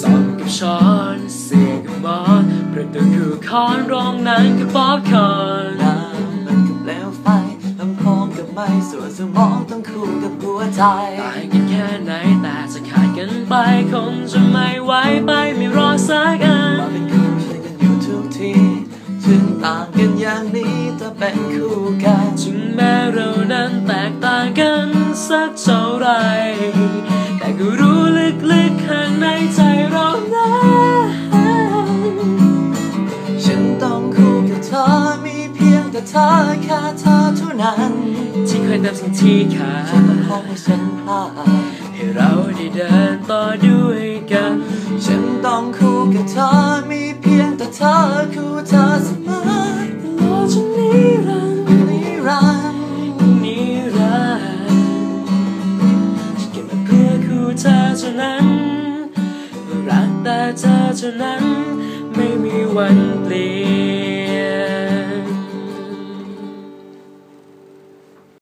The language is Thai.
สองกับช้อนเสียกับหมอนประตูคือคอนร้องนั้นกับป๊อปคอร์นน้ำมันกับเปลวไฟลำโพงกับไม้ส่วนสมองต้องคู่กับหัวใจต่างกันแค่ไหนแต่จะขาดกันไปคงจะไม่ไหวไปไม่รอสักอันมาเป็นคู่ใช้กันอยู่ทุกทีถึงต่างกันอย่างนี้แต่เป็นคู่กันถึงแม้เรานั้นแตกต่างกันสักเท่าไหร แต่เธอแค่เธอเท่านั้นที่เคยทำสิ่งที่ขาดฉันต้องคงให้ฉันพลาดให้เราได้เดินต่อด้วยกัน ฉันต้องคู่กับเธอมีเพียงแต่เธอคู่เธอเสมอตลอดจนนิรันดร์นิรันดร์นิรันดร์ฉันเกิดมาเพื่อคู่เธอเท่านั้น รักแต่เธอเท่านั้น ไม่มีวันเปลี่ยน